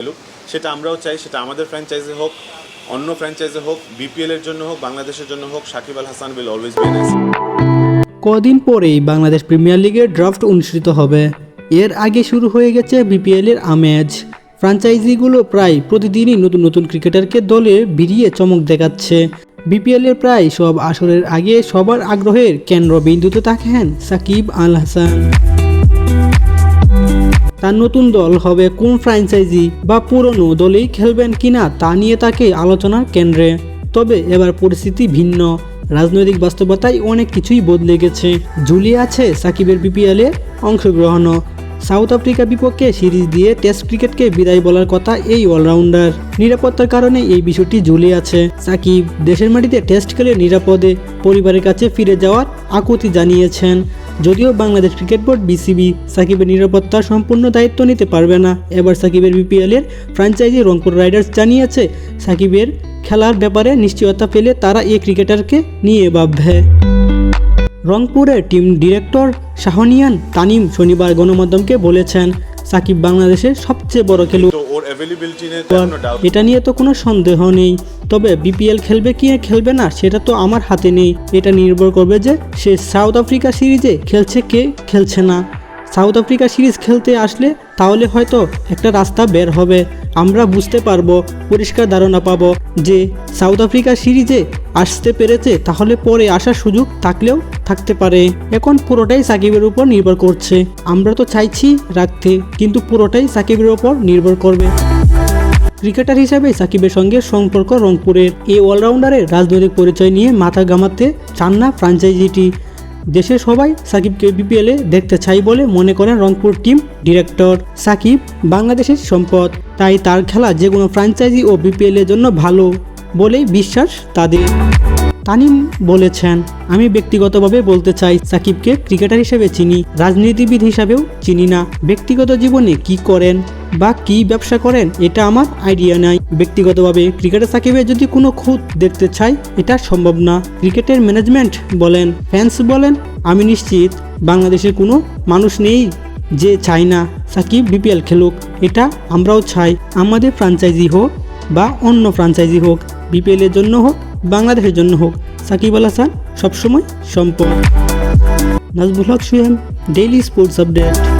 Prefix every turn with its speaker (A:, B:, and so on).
A: খেলুক সেটা আমরাও চাই, সেটা আমাদের ফ্র্যাঞ্চাইজি হোক, অন্য ফ্র্যাঞ্চাইজি হোক বিপিএল এর জন্য হোক, বাংলাদেশের জন্য হোক, Shakib Al Hasan will always be nice
B: কদিন পরেই বাংলাদেশ প্রিমিয়ার লিগের ড্রাফট অনুষ্ঠিত হবে। এর আগে শুরু হয়ে গেছে বিপিএলের আমেজ। ফ্র্যাঞ্চাইজিগুলো প্রায় প্রতিদিনই নতুন নতুন ক্রিকেটারকে দলে ভিড়িয়ে চমক দেখাচ্ছে। বিপিএলের প্রায় সব আসরের আগে সবার আগ্রহের কেন্দ্রবিন্দুতে থাকেন সাকিব আল হাসান। তার নতুন দল হবে কোন ফ্র্যাঞ্চাইজি বা পুরনো দলেই খেলবেন কিনা তা নিয়ে তাকে আলোচনার কেন্দ্রে। তবে এবার পরিস্থিতি ভিন্ন। রাজনৈতিক বাস্তবতায় অনেক কিছুই বদলে গেছে। ঝুলিয়ে আছে সাকিবের বিপিএলে অংশগ্রহণও। সাউথ আফ্রিকার বিপক্ষে সিরিজ দিয়ে টেস্ট ক্রিকেটকে বিদায় বলার কথা এই অলরাউন্ডার। নিরাপত্তার কারণে এই বিষয়টি ঝুলে আছে। সাকিব দেশের মাটিতে টেস্ট খেলে নিরাপদে পরিবারের কাছে ফিরে যাওয়ার আকুতি জানিয়েছেন। যদিও বাংলাদেশ ক্রিকেট বোর্ড বিসিবি সাকিবের নিরাপত্তার সম্পূর্ণ দায়িত্ব নিতে পারবে না। এবার সাকিবের বিপিএলের ফ্র্যাঞ্চাইজি রংপুর রাইডার্স জানিয়েছে, সাকিবের খেলার ব্যাপারে নিশ্চয়তা পেলে তারা এই ক্রিকেটারকে নিয়ে ভাববে। রংপুরের টিম ডিরেক্টর শাহনিয়ান তানিম শনিবার গণমাধ্যমকে বলেছেন, সাকিব বাংলাদেশের সবচেয়ে বড় খেলুড় এটা নিয়ে তো কোনো সন্দেহ নেই। তবে বিপিএল খেলবে কি খেলবে না সেটা তো আমার হাতে নেই। এটা নির্ভর করবে যে সে সাউথ আফ্রিকা সিরিজে খেলছে কে খেলছে না। সাউথ আফ্রিকা সিরিজ খেলতে আসলে তাহলে হয়তো একটা রাস্তা বের হবে। আমরা বুঝতে পারব, পরিষ্কার ধারণা পাবো যে সাউথ আফ্রিকা সিরিজে আসতে পেরেছে তাহলে পরে আসার সুযোগ থাকলেও থাকতে পারে। এখন পুরোটাই সাকিবের উপর নির্ভর করছে। আমরা তো চাইছি রাখতে, কিন্তু পুরোটাই সাকিবের উপর নির্ভর করবে। ক্রিকেটার হিসাবে সাকিবের সঙ্গে সম্পর্ক রংপুরের। এই অলরাউন্ডারের রাজনৈতিক পরিচয় নিয়ে মাথা ঘামাতে চান না ফ্র্যাঞ্চাইজিটি দেশের সবাই সাকিবকে বিপিএলে দেখতে চাই বলে মনে করেন রংপুর টিম ডিরেক্টর সাকিব বাংলাদেশের সম্পদ। তাই তার খেলা যে কোনো ফ্র্যাঞ্চাইজি ও বিপিএলের জন্য ভালো বলেই বিশ্বাস তাদের। তানিম বলেছেন, আমি ব্যক্তিগতভাবে বলতে চাই, সাকিবকে ক্রিকেটার হিসেবে চিনি, রাজনীতিবিদ হিসাবেও চিনি না। ব্যক্তিগত জীবনে কি করেন বা কি ব্যবসা করেন, এটা আমার আইডিয়া নাই। ব্যক্তিগতভাবে ক্রিকেটার সাকিবের যদি কোনো খুঁত দেখতে চাই, এটা সম্ভব না। ক্রিকেটের ম্যানেজমেন্ট বলেন ফ্যান্স বলেন, আমি নিশ্চিত বাংলাদেশের কোনো মানুষ নেই যে চাই না সাকিব বিপিএল খেলুক। এটা আমরাও চাই, আমাদের ফ্রাঞ্চাইজি হোক বা অন্য ফ্রাঞ্চাইজি হোক বিপিএলের জন্য হোক, বাংলাদেশের জন্য হোক, সাকিব আল হাসান সবসময় সম্পদ। Najbul Haque Suyem daily sports update